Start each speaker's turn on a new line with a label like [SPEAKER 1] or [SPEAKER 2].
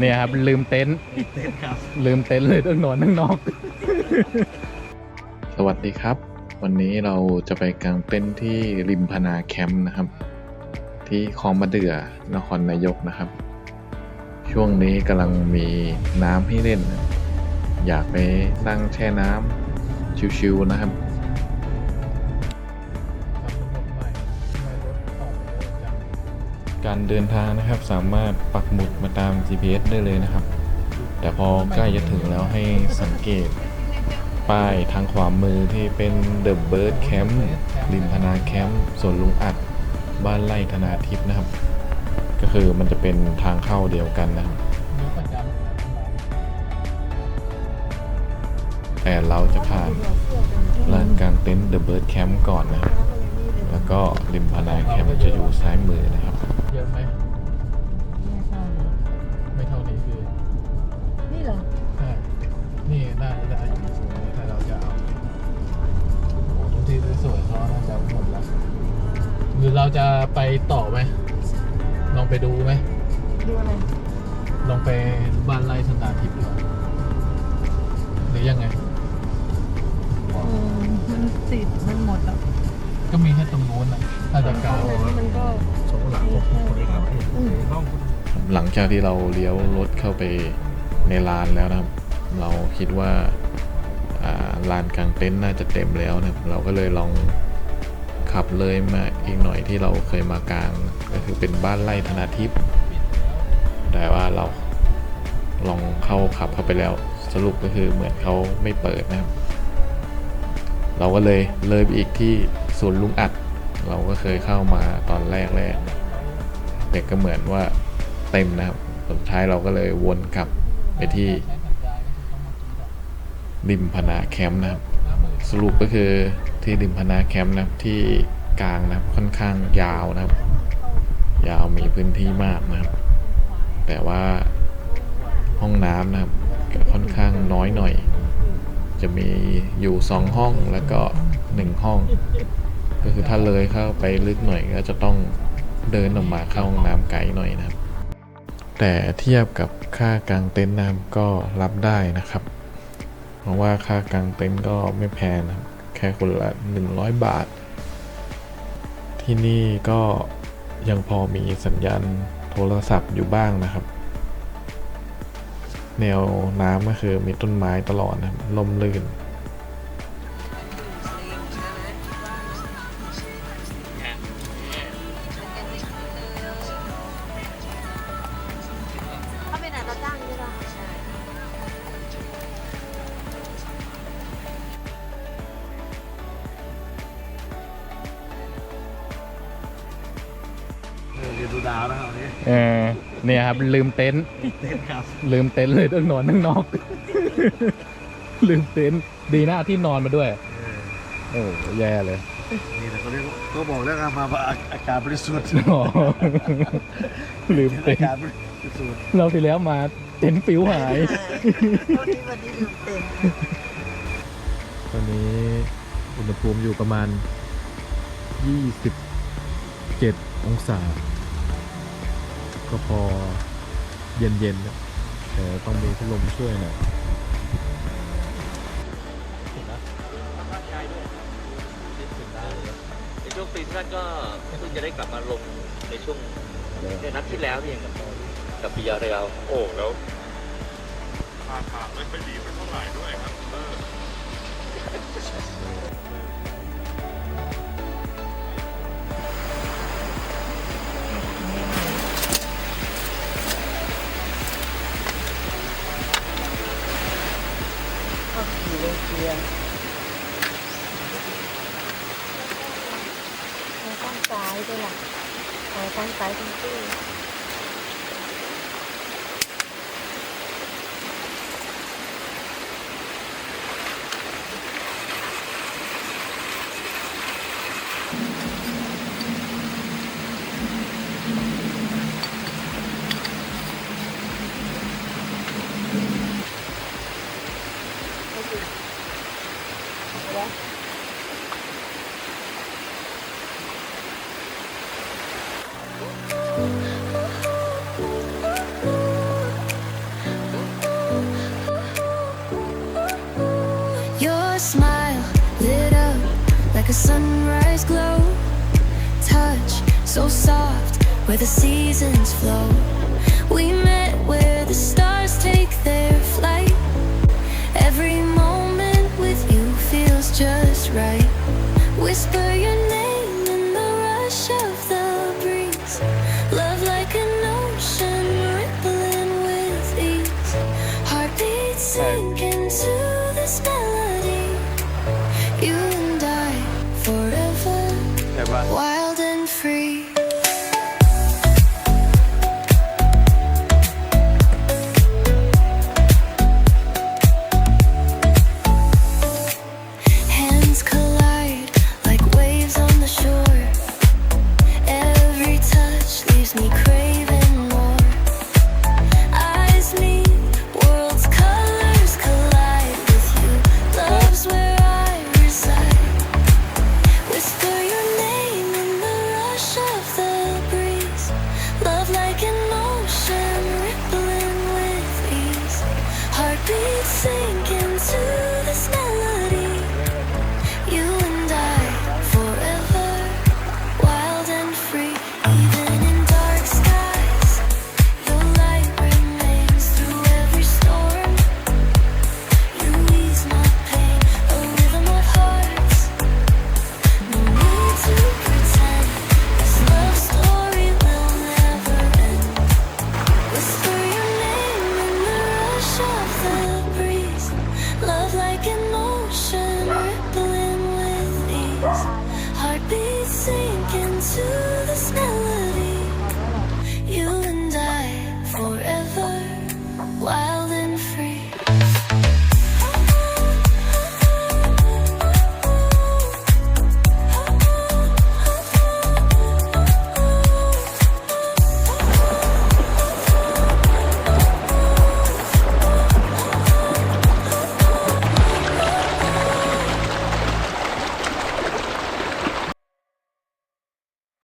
[SPEAKER 1] เนี่ยครับ ลืมเต็นท์
[SPEAKER 2] เต้นครับ
[SPEAKER 1] ลืมเต็นท์เลยต้องนอนข้างนอก สวัสดีครับ วันนี้เราจะไปกางเต็นท์ที่ริมพนาแคมป์นะครับ ที่คลองมะเดื่อนครนายกนะครับ ช่วงนี้กำลังมีน้ำให้เล่น อยากไปนั่งแช่น้ำชิวๆนะครับ การเดินทางนะครับสามารถปักหมุดมาตาม GPS ได้เลยนะครับ แต่พอใกล้จะถึงแล้วให้สังเกต ป้ายทางขวามือที่เป็น The Bird Camp ริมพนาแคมป์สวนลุงอัด บ้านไร่ธนาทิพย์นะครับ ก็คือมันจะเป็นทางเข้าเดียวกันนะครับแต่เราจะผ่านลานกลางเต็นท์ The Bird Camp ก่อนนะครับ แล้วก็ริมพนาแคมป์จะอยู่ซ้ายมือนะครับ ห
[SPEAKER 3] รือ
[SPEAKER 1] เราจะไปต่อไหมลองไปดูไหม
[SPEAKER 3] ดูอะไร
[SPEAKER 1] ลองไปบ้านไร่ธนาทิพย์ดูหรือยังไง
[SPEAKER 3] เออมันติดมันหมดอะ
[SPEAKER 1] ก็มีแค่ตรงนู้นนะถ้าจะกล่าว
[SPEAKER 3] ตรงนั้นมันก็
[SPEAKER 2] สองหลังของคนเลยครับ
[SPEAKER 3] อืม
[SPEAKER 2] ห้อง
[SPEAKER 1] หลังจากที่เราเลี้ยวรถเข้าไปในลานแล้วนะครับ เราคิดว่าอ่าลานกลางเต็นท์น่าจะเต็มแล้วนะครับ เราก็เลยลอง ขับเลยมาอีกหน่อยที่เราเคยมากลางก็คือเป็นบ้านไร่ธนาทิพย์แต่ว่าเราลองเข้าขับเข้าไปแล้วสรุปก็คือเหมือนเขาไม่เปิดนะครับ เราก็เลยเลยไปอีกที่สวนลุงอัด เราก็เคยเข้ามาตอนแรกแรกแต่ก็เหมือนว่าเต็มนะครับสุดท้ายเราก็เลยวนกลับไปที่ริมพนาแคมป์นะครับ สรุปก็คือ ที่ริมพนาแคมป์นะครับที่กลางนะครับค่อนข้างยาวนะครับ ยาวมีพื้นที่มากนะครับ แต่ว่าห้องน้ำนะครับก็ค่อนข้างน้อยหน่อย จะมีอยู่สองห้องแล้วก็หนึ่งห้อง ก็คือถ้าเลยเข้าไปลึกหน่อยก็จะต้องเดินออกมาเข้าห้องน้ำไกลหน่อยนะครับ แต่เทียบกับค่ากลางเต็นท์น้ำก็รับได้นะครับ เพราะว่าค่ากลางเต็นท์ก็ไม่แพงนะครับ ค่คนละ 100 บาท ที่นี่ก็ยังพอมีสัญญาณโทรศัพท์อยู่บ้างนะครับ แนวน้ำก็คือมีต้นไม้ตลอดนะครับลมลื่น
[SPEAKER 3] ดู
[SPEAKER 2] ดาวนะครับวันนี้
[SPEAKER 1] เออเนี่ยครับ ลืมเต็นท์
[SPEAKER 2] เต้นครับ
[SPEAKER 1] ลืมเต็นท์เลยต้องนอนข้างนอก ลืมเต็นท์ดีหน้าที่นอนมาด้วย
[SPEAKER 2] เออ
[SPEAKER 1] โอ้แย่เลย
[SPEAKER 2] นี่แหละเขาเรียกว่าก็บอกแล้วกันมาว่าอาอากาศบริสุทธิ์
[SPEAKER 1] อ๋อลืมเต็
[SPEAKER 2] อาน
[SPEAKER 1] ท์
[SPEAKER 2] กาศบริสุทธิ์
[SPEAKER 1] เราที่แล้วมาเต็นท์ฟิวหาย
[SPEAKER 3] วันนี้วันนี้ลืมเต็ม
[SPEAKER 1] ตอนนี้อุณหภูมิอยู่ประมาณ 27 องศา ก็พอเย็นๆนะแต่ต้องมีพัดลมช่วยหน่อย
[SPEAKER 4] ในช่วงซีซั่นก็เพิ่งจะได้กลับมาลงในช่วงในนัดที่แล้วนี่เองกับกับปิยาเรียล
[SPEAKER 5] โอ้แล้วท่าทางไม่ค่อยดีไม่เท่าไหร่ เล
[SPEAKER 3] ยเกียร์เราต้องซ้ายด้วยล่ะเราต้องซ้ายทั้งคู่
[SPEAKER 6] a sunrise glow. Touch so soft where the seasons flow. We met where the stars take their flight. Every moment with you feels just right. Whisper your name in the rush of the breeze. Love like an ocean rippling with ease. Heartbeats sinking to